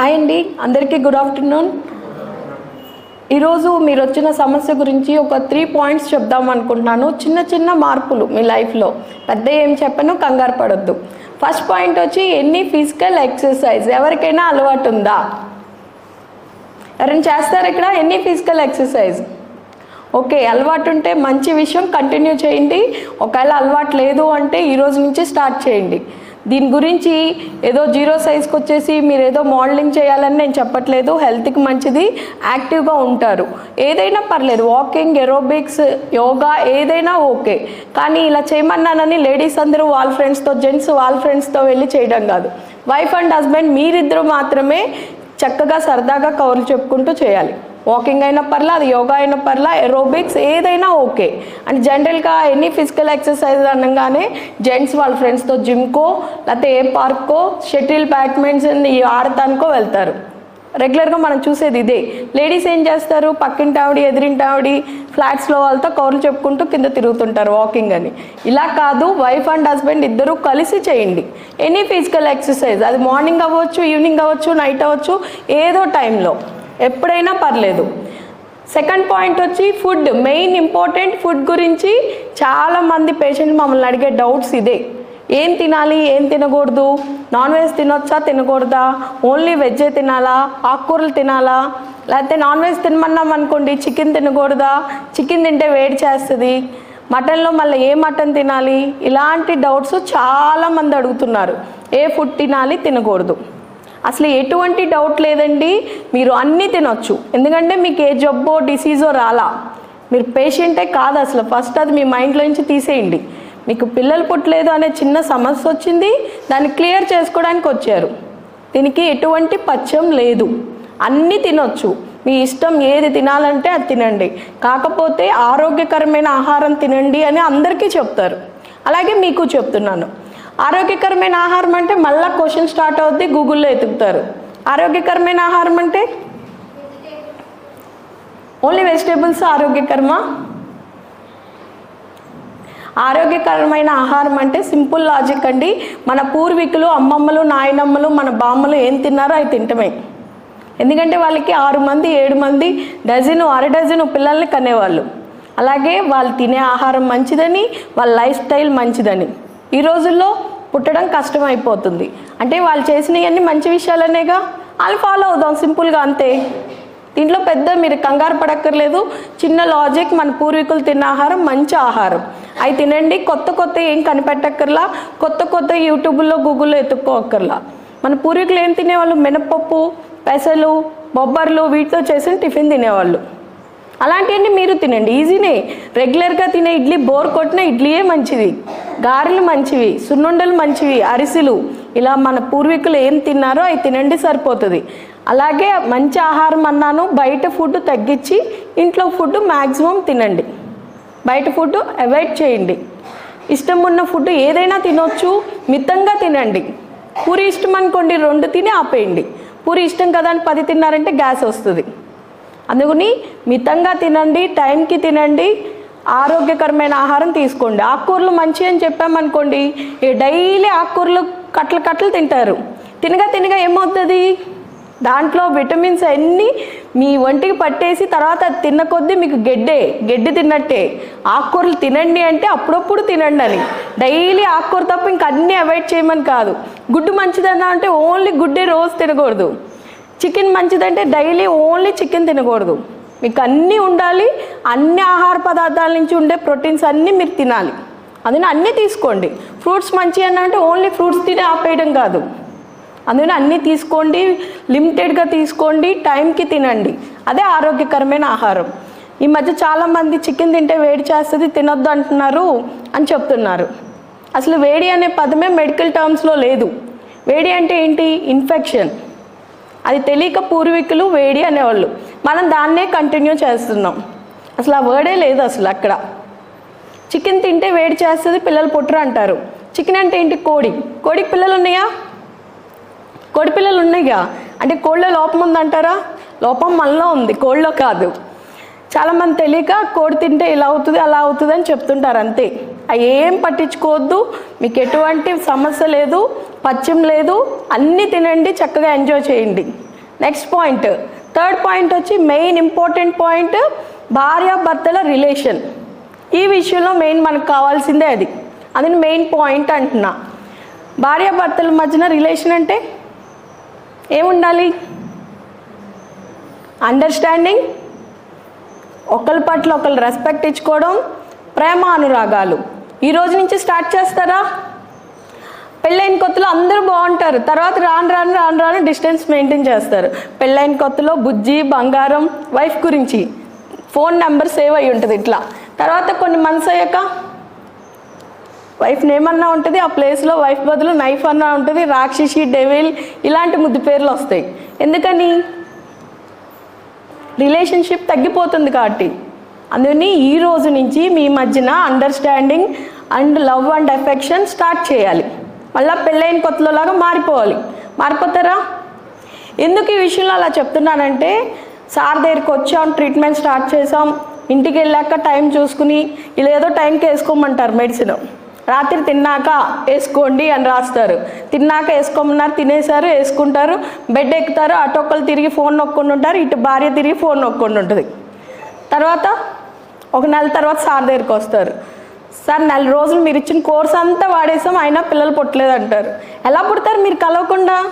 Hi అండి. అందరికీ good afternoon ఈరోజు మీరు వచ్చిన సమస్య గురించి ఒక త్రీ పాయింట్స్ చెప్దాం అనుకుంటున్నాను. చిన్న చిన్న మార్పులు మీ లైఫ్లో పెద్ద ఏం చెప్పను కంగారు పడొద్దు. ఫస్ట్ పాయింట్ వచ్చి ఎన్ని ఫిజికల్ ఎక్సర్సైజ్ ఎవరికైనా అలవాటు ఉందా? ఎవరైనా చేస్తారు ఇక్కడ? ఎన్ని ఫిజికల్ ఎక్సర్సైజ్ ఓకే అలవాటు ఉంటే మంచి విషయం కంటిన్యూ చేయండి. ఒకవేళ అలవాటు లేదు అంటే ఈరోజు నుంచి స్టార్ట్ చేయండి. దీని గురించి ఏదో జీరో సైజ్కి వచ్చేసి మీరు ఏదో మోడలింగ్ చేయాలని నేను చెప్పట్లేదు. హెల్త్కి మంచిది. యాక్టివ్గా ఉంటారు. ఏదైనా పర్లేదు. వాకింగ్ ఎరోబిక్స్ యోగా ఏదైనా ఓకే. కానీ ఇలా చేయమన్నానని లేడీస్ అందరూ వాళ్ళ ఫ్రెండ్స్తో జెంట్స్ వాళ్ళ ఫ్రెండ్స్తో వెళ్ళి చేయడం కాదు. వైఫ్ అండ్ హస్బెండ్ మీరిద్దరూ మాత్రమే చక్కగా సరదాగా కవర్లు చెప్పుకుంటూ చేయాలి. వాకింగ్ అయినా పర్లా అది యోగా అయినా పర్లా ఎరోబిక్స్ ఏదైనా ఓకే. అండ్ జనరల్గా ఎనీ ఫిజికల్ ఎక్సర్సైజ్ అనగానే జెంట్స్ వాళ్ళ ఫ్రెండ్స్తో జిమ్కో లేకపోతే ఏ పార్క్కో షటిల్ బ్యాడ్మింటన్ ఈ ఆడటానికో వెళ్తారు. రెగ్యులర్గా మనం చూసేది ఇదే. లేడీస్ ఏం చేస్తారు? పక్కింటి ఆవిడ ఎదిరింటి ఆవిడ ఫ్లాట్స్లో వాళ్ళతో కౌర్లు చెప్పుకుంటూ కింద తిరుగుతుంటారు వాకింగ్ అని. ఇలా కాదు వైఫ్ అండ్ హస్బెండ్ ఇద్దరూ కలిసి చేయండి. ఎనీ ఫిజికల్ ఎక్సర్సైజ్ అది మార్నింగ్ అవ్వచ్చు ఈవినింగ్ అవ్వచ్చు నైట్ అవ్వచ్చు ఏదో టైంలో. ఎప్పుడైనా పర్లేదు. సెకండ్ పాయింట్ వచ్చి ఫుడ్. మెయిన్ ఇంపార్టెంట్ ఫుడ్ గురించి చాలామంది పేషెంట్ మమ్మల్ని అడిగే డౌట్స్ ఇదే. ఏం తినాలి? ఏం తినకూడదు? నాన్ వెజ్ తినొచ్చా? తినకూడదా? ఓన్లీ వెజ్జే తినాలా? ఆకుకూరలు తినాలా? లేకపోతే నాన్ వెజ్ తినమన్నాం అనుకోండి చికెన్ తినకూడదా? చికెన్ తింటే వేడి చేస్తుంది. మటన్లో మళ్ళీ ఏ మటన్ తినాలి? ఇలాంటి డౌట్స్ చాలామంది అడుగుతున్నారు. ఏ ఫుడ్ తినాలి? తినకూడదు. అసలు ఎటువంటి డౌట్ లేదండి. మీరు అన్నీ తినొచ్చు. ఎందుకంటే మీకు ఏ జబ్బో డిసీజో రాలా. మీరు పేషెంటే కాదు అసలు. ఫస్ట్ అది మీ మైండ్లో నుంచి తీసేయండి. మీకు పిల్లలు పుట్టలేదు అనే చిన్న సమస్య వచ్చింది. దాన్ని క్లియర్ చేసుకోవడానికి వచ్చారు. దీనికి ఎటువంటి పచ్చం లేదు. అన్నీ తినొచ్చు. మీ ఇష్టం ఏది తినాలంటే అది తినండి. కాకపోతే ఆరోగ్యకరమైన ఆహారం తినండి అని అందరికీ చెప్తారు. అలాగే మీకు చెప్తున్నాను. ఆరోగ్యకరమైన ఆహారం అంటే మళ్ళీ క్వశ్చన్ స్టార్ట్ అవుద్ది గూగుల్లో ఎతుకుతారు. ఆరోగ్యకరమైన ఆహారం అంటే? ఓన్లీ వెజిటేబుల్స్ ఆరోగ్యకరమా? ఆరోగ్యకరమైన ఆహారం అంటే సింపుల్ లాజిక్ అండి. మన పూర్వీకులు అమ్మమ్మలు నాయనమ్మలు మన బామ్మలు ఏం తిన్నారో అవి తింటమే. ఎందుకంటే వాళ్ళకి ఆరు మంది ఏడు మంది డజను అర డజను పిల్లల్ని కనేవాళ్ళు. అలాగే వాళ్ళు తినే ఆహారం మంచిదని వాళ్ళ లైఫ్ స్టైల్ మంచిదని. ఈ రోజుల్లో పుట్టడం కష్టం అయిపోతుంది అంటే వాళ్ళు చేసినవన్నీ మంచి విషయాలనేగా వాళ్ళు ఫాలో అవుదాం సింపుల్గా అంతే. దీంట్లో పెద్ద మీరు కంగారు పడక్కర్లేదు. చిన్న లాజిక్ మన పూర్వీకులు తిన్న ఆహారం మంచి ఆహారం. అవి తినండి కొత్త కొత్త ఏం కనిపెట్టక్కర్లా కొత్త కొత్త యూట్యూబ్లో గూగుల్లో ఎత్తుక్కోక్కర్లా. మన పూర్వీకులు ఏం తినేవాళ్ళు? మినపప్పు పెసలు బొబ్బర్లు వీటితో చేసిన టిఫిన్ తినేవాళ్ళు. అలాంటివన్నీ మీరు తినండి. ఈజీనే. రెగ్యులర్గా తినే ఇడ్లీ బోర్ కొట్టిన ఇడ్లీయే మంచిది. గారెలు మంచివి సున్నుండలు మంచివి అరిసెలు. ఇలా మన పూర్వీకులు ఏం తిన్నారో అవి తినండి సరిపోతుంది. అలాగే మంచి ఆహారం అన్నాను బయట ఫుడ్ తగ్గించి ఇంట్లో ఫుడ్ మ్యాక్సిమం తినండి. బయట ఫుడ్ అవాయిడ్ చేయండి. ఇష్టం ఉన్న ఫుడ్ ఏదైనా తినొచ్చు మితంగా తినండి. పూరి ఇష్టం అనుకోండి రెండు తిని ఆపేయండి. పూరి ఇష్టం కదా అని పది తిన్నారంటే గ్యాస్ వస్తుంది. అందుకని మితంగా తినండి టైంకి తినండి ఆరోగ్యకరమైన ఆహారం తీసుకోండి. ఆకుకూరలు మంచి అని చెప్పామనుకోండి ఈ డైలీ ఆకుకూరలు కట్టలు కట్టలు తింటారు. తినగా తినగా ఏమవుతుంది? దాంట్లో విటమిన్స్ అన్నీ మీ ఒంటికి పట్టేసి తర్వాత అది తిన్న కొద్దీ మీకు గెడ్డే గడ్డి తిన్నట్టే. ఆకుకూరలు తినండి అంటే అప్పుడప్పుడు తినండి అని. డైలీ ఆకుకూర తప్ప ఇంక అన్నీ అవాయిడ్ చేయమని కాదు. గుడ్డు మంచిదన్నా అంటే ఓన్లీ గుడ్డే రోజు తినకూడదు. చికెన్ మంచిదంటే డైలీ ఓన్లీ చికెన్ తినకూడదు. మీకు అన్నీ ఉండాలి అన్ని ఆహార పదార్థాల నుంచి ఉండే ప్రోటీన్స్ అన్నీ మీరు తినాలి. అందుకని అన్నీ తీసుకోండి. ఫ్రూట్స్ మంచి అన్న అంటే ఓన్లీ ఫ్రూట్స్ తిని ఆపేయడం కాదు. అందుకని అన్నీ తీసుకోండి లిమిటెడ్గా తీసుకోండి టైంకి తినండి. అదే ఆరోగ్యకరమైన ఆహారం. ఈ మధ్య చాలామంది చికెన్ తింటే వేడి చేస్తుంది తినొద్దు అంటున్నారు అని చెప్తున్నారు. అసలు వేడి అనే పదమే మెడికల్ టర్మ్స్లో లేదు. వేడి అంటే ఏంటి? ఇన్ఫెక్షన్. అది తెలియక పూర్వీకులు వేడి అనేవాళ్ళు. మనం దాన్నే కంటిన్యూ చేస్తున్నాం. అసలు ఆ వర్డే లేదు అసలు అక్కడ. చికెన్ తింటే వేడి చేస్తుంది పిల్లలు పుట్టరు అంటారు. చికెన్ అంటే ఏంటి? కోడి. కోడికి పిల్లలు ఉన్నాయా? కోడి పిల్లలు ఉన్నాయిగా. అంటే కోళ్ళ లోపం ఉందంటారా? లోపం మనలో ఉంది కోళ్ళలో కాదు. చాలామంది తెలియక కోడి తింటే ఇలా అవుతుంది అలా అవుతుంది అని చెప్తుంటారు అంతే. అవి ఏం పట్టించుకోవద్దు మీకు ఎటువంటి సమస్య లేదు పచ్చం లేదు అన్నీ తినండి చక్కగా ఎంజాయ్ చేయండి. నెక్స్ట్ పాయింట్ థర్డ్ పాయింట్ వచ్చి మెయిన్ ఇంపార్టెంట్ పాయింట్ భార్యాభర్తల రిలేషన్ ఈ విషయంలో మెయిన్ మనకు కావాల్సిందే అది. అది మెయిన్ పాయింట్ అంటున్నా. భార్యాభర్తల మధ్యన రిలేషన్ అంటే ఏముండాలి? అండర్స్టాండింగ్ ఒకరి పట్ల ఒకరు రెస్పెక్ట్ ఇచ్చుకోవడం ప్రేమ అనురాగాలు ఈ రోజు నుంచి స్టార్ట్ చేస్తారా? పెళ్ళైన కొత్తలో అందరూ బాగుంటారు. తర్వాత రాను రాను రాను రాను డిస్టెన్స్ మెయింటైన్ చేస్తారు. పెళ్ళైన కొత్తలో బుజ్జి బంగారం వైఫ్ గురించి ఫోన్ నెంబర్ సేవ్ అయి ఉంటుంది ఇట్లా. తర్వాత కొన్ని మంత్స్ అయ్యాక వైఫ్ నేమన్నా ఉంటుంది ఆ ప్లేస్లో వైఫ్ బదులు నైఫ్ అన్నా ఉంటుంది రాక్షసి డెవిల్ ఇలాంటి ముద్దు పేర్లు వస్తాయి. ఎందుకని? రిలేషన్షిప్ తగ్గిపోతుంది కాబట్టి. అందుకని ఈ రోజు నుంచి మీ మధ్యన understanding and love and affection start చేయాలి. మళ్ళీ పెళ్ళైన కొత్తలో లాగా మారిపోవాలి మారిపోతారా ఎందుకు ఈ విషయంలో అలా చెప్తున్నానంటే సార్ దగ్గరికి వచ్చాం ట్రీట్మెంట్ స్టార్ట్ చేసాం ఇంటికి వెళ్ళాక టైం చూసుకుని ఇలా ఏదో టైంకి వేసుకోమంటారు మెడిసిన్ రాత్రి తిన్నాక వేసుకోండి అని రాస్తారు. తిన్నాక వేసుకోమన్నారు తినేసారు వేసుకుంటారు. బెడ్ ఎక్కుతారు అటు ఒక్కరు తిరిగి ఫోన్ నొక్కొని ఉంటారు ఇటు భార్య తిరిగి ఫోన్ నొక్కొని ఉంటుంది. తర్వాత ఒక నెల తర్వాత సార్ దగ్గరికి వస్తారు. సార్ నెల రోజులు మీరు ఇచ్చిన కోర్స్ అంతా వాడేసాం అయినా పిల్లలు పుట్టలేదు అంటారు. ఎలా పుడతారు మీరు కలవకుండా?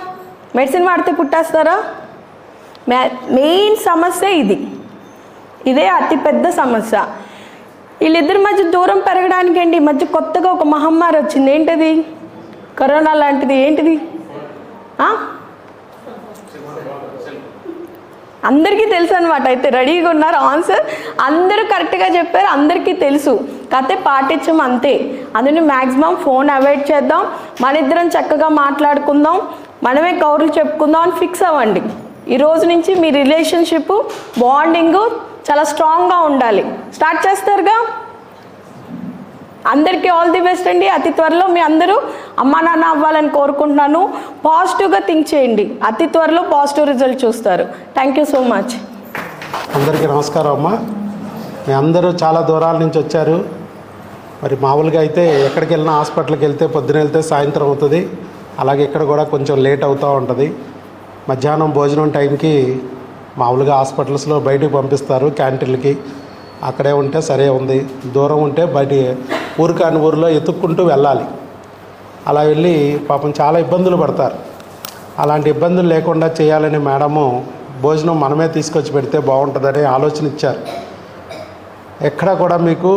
మెడిసిన్ వాడితే పుట్టేస్తారా? మెయిన్ సమస్య ఇది. ఇదే అతిపెద్ద సమస్య. వీళ్ళిద్దరి మధ్య దూరం పెరగడానికి అండి మధ్య కొత్తగా ఒక మహమ్మారి వచ్చింది. ఏంటిది? కరోనా లాంటిది. ఏంటిది ఆ? అందరికీ తెలుసు అనమాట అయితే రెడీగా ఉన్నారు. ఆన్సర్ అందరూ కరెక్ట్గా చెప్పారు. అందరికీ తెలుసు. కాకపోతే పాటించం అంతే. అందుని మ్యాక్సిమం ఫోన్ అవాయిడ్ చేద్దాం. మన ఇద్దరం చక్కగా మాట్లాడుకుందాం. మనమే కౌరులు చెప్పుకుందాం అని ఫిక్స్ అవ్వండి. ఈ రోజు నుంచి మీ రిలేషన్షిప్ బాండింగ్ చాలా స్ట్రాంగ్గా ఉండాలి. స్టార్ట్ చేస్తారుగా? అందరికీ ఆల్ ది బెస్ట్ అండి. అతి త్వరలో మీ అందరూ అమ్మా నాన్న అవ్వాలని కోరుకుంటున్నాను. పాజిటివ్గా థింక్ చేయండి. అతి త్వరలో పాజిటివ్ రిజల్ట్ చూస్తారు. థ్యాంక్ యూ సో మచ్ అందరికీ నమస్కారం అమ్మ. మీ అందరూ చాలా దూరాల నుంచి వచ్చారు. మరి మామూలుగా అయితే ఎక్కడికి వెళ్ళినా హాస్పిటల్కి వెళ్తే పొద్దున వెళ్తే సాయంత్రం అవుతుంది. అలాగే ఇక్కడ కూడా కొంచెం లేట్ అవుతూ ఉంటుంది. మధ్యాహ్నం భోజనం టైంకి మామూలుగా హాస్పిటల్స్లో బయటికి పంపిస్తారు క్యాంటీన్లకి అక్కడే ఉంటే సరే ఉంది. దూరం ఉంటే బయట ఊరు కాని ఊరిలో ఎత్తుక్కుంటూ వెళ్ళాలి. అలా వెళ్ళి పాపం చాలా ఇబ్బందులు పడతారు. అలాంటి ఇబ్బందులు లేకుండా చేయాలని మేడము భోజనం మనమే తీసుకొచ్చి పెడితే బాగుంటుందని ఆలోచన ఇచ్చారు. ఎక్కడా కూడా మీకు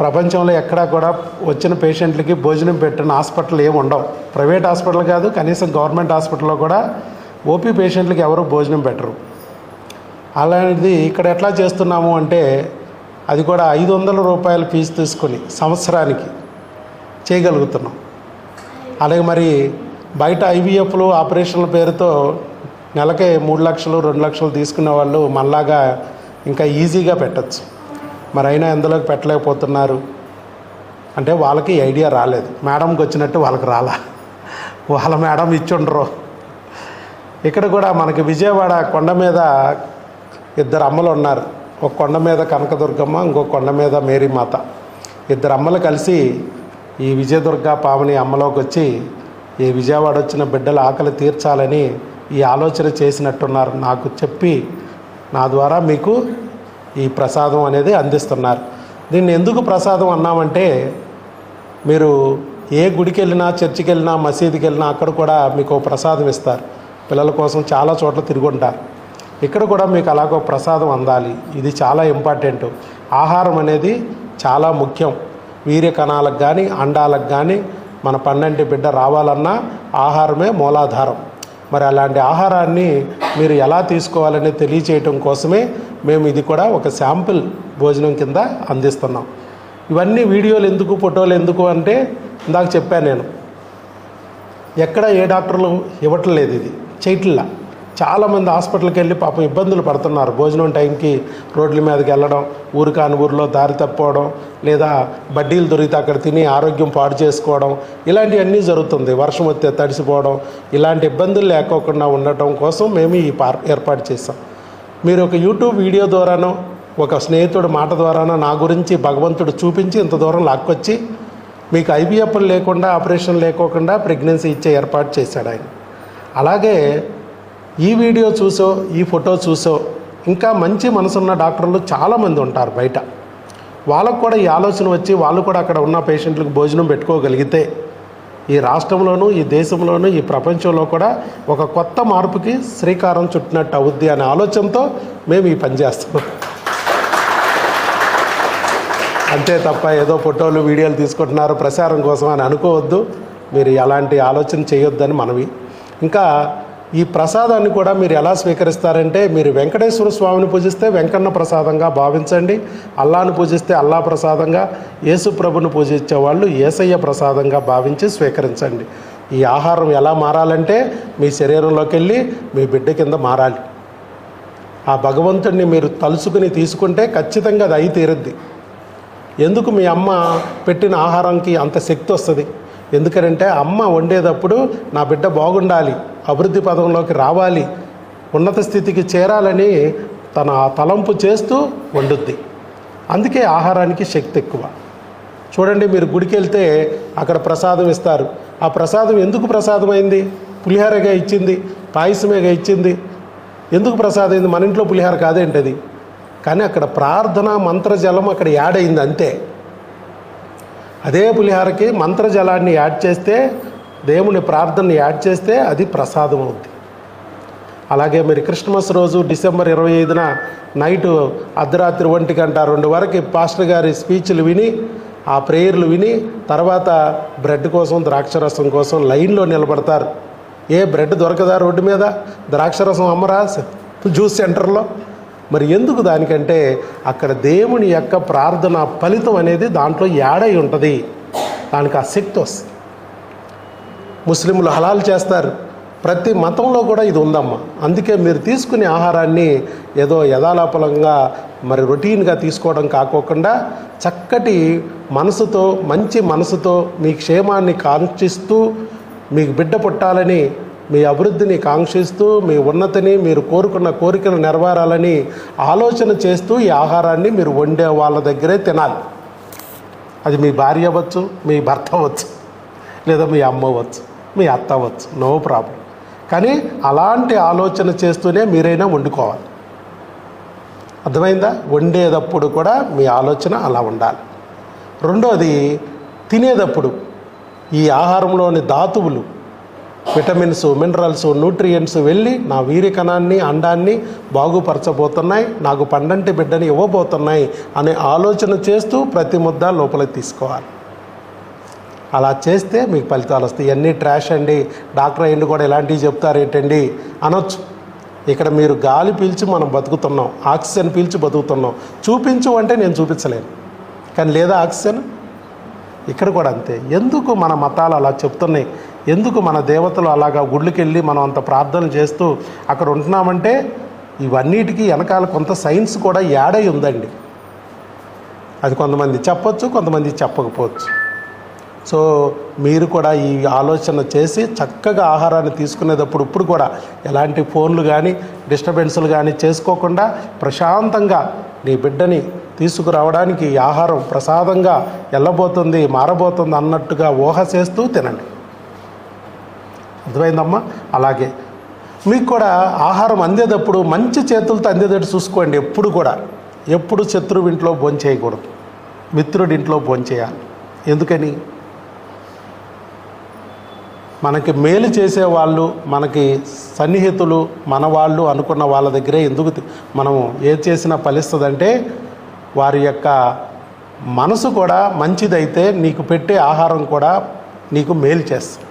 ప్రపంచంలో ఎక్కడా కూడా వచ్చిన పేషెంట్లకి భోజనం పెట్టిన హాస్పిటల్ ఏమి ఉండవు. ప్రైవేట్ హాస్పిటల్ కాదు కనీసం గవర్నమెంట్ హాస్పిటల్లో కూడా ఓపీ పేషెంట్లకి ఎవరు భోజనం పెట్టరు. అలాంటిది ఇక్కడ ఎట్లా చేస్తున్నాము అంటే అది కూడా ఐదు వందల రూపాయల ఫీజు తీసుకొని సంవత్సరానికి చేయగలుగుతున్నాం. అలాగే మరి బయట ఐవీఎఫ్లు ఆపరేషన్ల పేరుతో నెలకే మూడు లక్షలు రెండు లక్షలు తీసుకునే వాళ్ళు మళ్ళాగా ఇంకా ఈజీగా పెట్టచ్చు. మరి అయినా ఎందులోకి పెట్టలేకపోతున్నారు? అంటే వాళ్ళకి ఐడియా రాలేదు. మేడంకి వచ్చినట్టు వాళ్ళకి రాలా. వాళ్ళ మేడం ఇచ్చుండ్రు. ఇక్కడ కూడా మనకి విజయవాడ కొండ మీద ఇద్దరు అమ్మలు ఉన్నారు. ఒక కొండ మీద కనకదుర్గమ్మ ఇంకో కొండ మీద మేరీమాత. ఇద్దరు అమ్మలు కలిసి ఈ విజయదుర్గ పావని అమ్మలోకి వచ్చి ఈ విజయవాడ వచ్చిన బిడ్డల ఆకలి తీర్చాలని ఈ ఆలోచన చేసినట్టున్నారు. నాకు చెప్పి నా ద్వారా మీకు ఈ ప్రసాదం అనేది అందిస్తున్నారు. దీన్ని ఎందుకు ప్రసాదం అన్నామంటే మీరు ఏ గుడికి వెళ్ళినా చర్చికి వెళ్ళినా మసీదుకి వెళ్ళినా అక్కడ కూడా మీకు ప్రసాదం ఇస్తారు. పిల్లల కోసం చాలా చోట్ల తిరుగుంటారు ఇక్కడ కూడా మీకు అలాగో ప్రసాదం అందాలి. ఇది చాలా ఇంపార్టెంట్. ఆహారం అనేది చాలా ముఖ్యం. వీర్య కణాలకు కానీ అండాలకు కానీ మన పన్నెండు బిడ్డ రావాలన్నా ఆహారమే మూలాధారం. మరి అలాంటి ఆహారాన్ని మీరు ఎలా తీసుకోవాలని తెలియచేయటం కోసమే మేము ఇది కూడా ఒక శాంపుల్ భోజనం కింద అందిస్తున్నాం. ఇవన్నీ వీడియోలు ఎందుకు ఫోటోలు ఎందుకు అంటే ఇందాక చెప్పాను నేను. ఎక్కడ ఏ డాక్టర్లు ఇవ్వట్లేదు ఇది. చేయట్లా. చాలామంది హాస్పిటల్కి వెళ్ళి పాపం ఇబ్బందులు పడుతున్నారు. భోజనం టైంకి రోడ్ల మీదకి వెళ్ళడం ఊరు కాని ఊరిలో దారి తప్పవడం లేదా బడ్డీలు దొరికితే అక్కడ తిని ఆరోగ్యం పాడు చేసుకోవడం ఇలాంటివన్నీ జరుగుతుంది. వర్షం వస్తే తడిసిపోవడం ఇలాంటి ఇబ్బందులు లేకోకుండా ఉండటం కోసం మేము ఈ పార్ ఏర్పాటు చేసాం మీరు ఒక యూట్యూబ్ వీడియో ద్వారానో ఒక స్నేహితుడు మాట ద్వారానో నా గురించి భగవంతుడు చూపించి ఇంత దూరం లాక్కొచ్చి మీకు ఐబీఎఫ్లు లేకుండా ఆపరేషన్ లేకోకుండా ప్రెగ్నెన్సీ ఇచ్చే ఏర్పాటు చేశాడు ఆయన. అలాగే ఈ వీడియో చూసో ఈ ఫోటో చూసో ఇంకా మంచి మనసున్న డాక్టర్లు చాలామంది ఉంటారు బయట. వాళ్ళకు కూడా ఈ ఆలోచన వచ్చి వాళ్ళు కూడా అక్కడ ఉన్న పేషెంట్లకు భోజనం పెట్టుకోగలిగితే ఈ రాష్ట్రంలోనూ ఈ దేశంలోనూ ఈ ప్రపంచంలో కూడా ఒక కొత్త మార్పుకి శ్రీకారం చుట్టినట్టు అవుద్ది అనే ఆలోచనతో మేము ఈ పని చేస్తున్నాం అంతే తప్ప ఏదో ఫోటోలు వీడియోలు తీసుకుంటున్నారు ప్రచారం కోసం అని అనుకోవద్దు. మీరు ఎలాంటి ఆలోచన చేయొద్దని మనవి. ఇంకా ఈ ప్రసాదాన్ని కూడా మీరు ఎలా స్వీకరిస్తారంటే మీరు వెంకటేశ్వర స్వామిని పూజిస్తే వెంకన్న ప్రసాదంగా భావించండి అల్లాను పూజిస్తే అల్లా ప్రసాదంగా యేసు ప్రభుని పూజించే వాళ్ళు ఏసయ్య ప్రసాదంగా భావించి స్వీకరించండి. ఈ ఆహారం ఎలా మారాలంటే మీ శరీరంలోకి వెళ్ళి మీ బిడ్డ కింద మారాలి. ఆ భగవంతుడిని మీరు తలుసుకుని తీసుకుంటే ఖచ్చితంగా అది అయి తీరుద్ది. ఎందుకు మీ అమ్మ పెట్టిన ఆహారంకి అంత శక్తి వస్తుంది? ఎందుకంటే అమ్మ వండేటప్పుడు నా బిడ్డ బాగుండాలి అభివృద్ధి పదంలోకి రావాలి ఉన్నత స్థితికి చేరాలని తన తలంపు చేస్తూ వండుద్ది. అందుకే ఆహారానికి శక్తి ఎక్కువ. చూడండి మీరు గుడికి వెళ్తే అక్కడ ప్రసాదం ఇస్తారు. ఆ ప్రసాదం ఎందుకు ప్రసాదం అయింది పులిహోరగా ఇచ్చింది పాయసమేగా ఇచ్చింది. ఎందుకు ప్రసాదం అయింది మన ఇంట్లో పులిహోర కాదేంటది? కానీ అక్కడ ప్రార్థన మంత్రజలం అక్కడ యాడ్ అయింది అంతే. అదే పులిహారకి మంత్రజలాన్ని యాడ్ చేస్తే దేవుని ప్రార్థనని యాడ్ చేస్తే అది ప్రసాదం అవుద్ది. అలాగే మీరు క్రిస్మస్ రోజు డిసెంబర్ ఇరవై ఐదున నైట్ అర్ధరాత్రి ఒంటి గంట రెండు వరకు పాస్టర్ గారి స్పీచ్లు విని ఆ ప్రేయర్లు విని తర్వాత బ్రెడ్ కోసం ద్రాక్షరసం కోసం లైన్లో నిలబడతారు. ఏ బ్రెడ్ దొరకదా రోడ్డు మీద? ద్రాక్షరసం అమ్మరా? జ్యూస్ సెంటర్లో? మరి ఎందుకు దానికంటే అక్కడ దేవుని యొక్క ప్రార్థన ఫలితం అనేది దాంట్లో యాడై ఉంటుంది. దానికి ఆ శక్తి వస్తుంది. ముస్లింలు హలాల్ చేస్తారు. ప్రతి మతంలో కూడా ఇది ఉందమ్మా. అందుకే మీరు తీసుకునే ఆహారాన్ని ఏదో యథాలాపలంగా మరి రొటీన్గా తీసుకోవడం కాకోకుండా చక్కటి మనసుతో మంచి మనసుతో మీ క్షేమాన్ని కాంక్షిస్తూ మీకు బిడ్డ పుట్టాలని మీ అభివృద్ధిని కాంక్షిస్తూ మీ ఉన్నతిని మీరు కోరుకున్న కోరికలు నెరవేరాలని ఆలోచన చేస్తూ ఈ ఆహారాన్ని మీరు వండే వాళ్ళ దగ్గరే తినాలి. అది మీ భార్య అవ్వచ్చు మీ భర్త అవ్వచ్చు లేదా మీ అమ్మ అవ్వచ్చు. మీ అత్త అవ్వచ్చు. No problem. కానీ అలాంటి ఆలోచన చేస్తూనే మీరైనా వండుకోవాలి. అర్థమైందా? వండేటప్పుడు కూడా మీ ఆలోచన అలా ఉండాలి. రెండోది తినేటప్పుడు ఈ ఆహారంలోని ధాతువులు విటమిన్స్ మినరల్స్ న్యూట్రియంట్స్ వెళ్ళి నా వీరికణాన్ని అండాన్ని బాగుపరచబోతున్నాయి నాకు పండంటి బిడ్డని ఇవ్వబోతున్నాయి అనే ఆలోచన చేస్తూ ప్రతి ముద్ద లోపలికి తీసుకోవాలి. అలా చేస్తే మీకు ఫలితాలు వస్తాయి. ఇవన్నీ ట్రాష్ అండి. డాక్టర్ అయ్యి కూడా ఇలాంటివి చెప్తారు ఏంటండి? అనొచ్చు. ఇక్కడ మీరు గాలి పీల్చి మనం బతుకుతున్నాం. ఆక్సిజన్ పీల్చి బతుకుతున్నాం. చూపించు అంటే నేను చూపించలేను. కానీ లేదా ఆక్సిజన్? ఇక్కడ కూడా అంతే. ఎందుకు మన మతాలు అలా చెప్తున్నాయి? ఎందుకు మన దేవతలు అలాగా గుళ్ళకి మనం అంత ప్రార్థన చేస్తూ అక్కడ ఉంటున్నామంటే ఇవన్నిటికీ వెనకాల కొంత సైన్స్ కూడా యాడై ఉందండి. అది కొంతమంది చెప్పొచ్చు కొంతమంది చెప్పకపోవచ్చు. సో మీరు కూడా ఈ ఆలోచన చేసి చక్కగా ఆహారాన్ని తీసుకునేటప్పుడు ఇప్పుడు కూడా ఎలాంటి ఫోన్లు కానీ డిస్టర్బెన్స్లు కానీ చేసుకోకుండా ప్రశాంతంగా నీ బిడ్డని తీసుకురావడానికి ఆహారం ప్రసాదంగా వెళ్ళబోతుంది మారబోతుంది అన్నట్టుగా ఊహ చేస్తూ తినండి. అర్థమైందమ్మా? అలాగే. మీకు కూడా ఆహారం అందేటప్పుడు మంచి చేతులతో అందేటట్టు చూసుకోండి. ఎప్పుడు కూడా. ఎప్పుడు శత్రువు ఇంట్లో భోంచేయకూడదు. మిత్రుడి ఇంట్లో భోంచేయాలి. ఎందుకని? మనకి మేలు చేసే వాళ్ళు మనకి సన్నిహితులు మన వాళ్ళు అనుకున్న వాళ్ళ దగ్గరే ఎందుకు మనము మనం ఏది చేసినా ఫలిస్తుందంటే వారి యొక్క మనసు కూడా మంచిదైతే నీకు పెట్టే ఆహారం కూడా నీకు మేలు చేస్తుంది.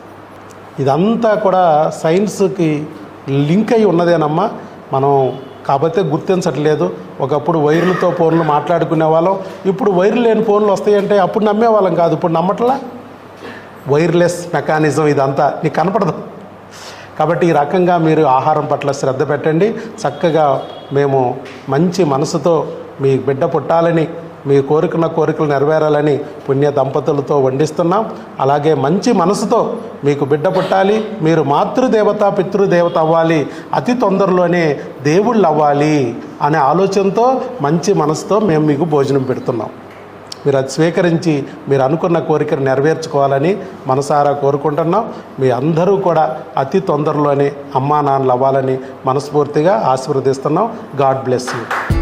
ఇదంతా కూడా సైన్స్కి లింక్ అయి ఉన్నదేనమ్మా. మనం కాకపోతే గుర్తించట్లేదు. ఒకప్పుడు వైర్లతో ఫోన్లు మాట్లాడుకునే వాళ్ళం. ఇప్పుడు వైర్లు లేని ఫోన్లు వస్తాయంటే అప్పుడు నమ్మేవాళ్ళం కాదు. ఇప్పుడు నమ్మట్లా? వైర్లెస్ మెకానిజం ఇదంతా నీకు కనపడదు. కాబట్టి ఈ రకంగా మీరు ఆహారం పట్ల శ్రద్ధ పెట్టండి. చక్కగా మేము మంచి మనసుతో మీ బిడ్డ పుట్టాలని మీ కోరుకున్న కోరికలు నెరవేరాలని పుణ్య దంపతులతో వండిస్తున్నాం. అలాగే మంచి మనసుతో మీకు బిడ్డ పుట్టాలి మీరు మాతృదేవత పితృదేవత అవ్వాలి అతి తొందరలోనే దేవుళ్ళు అవ్వాలి అనే ఆలోచనతో మంచి మనసుతో మేము మీకు భోజనం పెడుతున్నాం. మీరు అది స్వీకరించి మీరు అనుకున్న కోరికను నెరవేర్చుకోవాలని మనసారా కోరుకుంటున్నాం. మీ అందరూ కూడా అతి తొందరలోనే అమ్మా నాన్నలు అవ్వాలని మనస్ఫూర్తిగా ఆశీర్వదిస్తున్నాం. God bless you.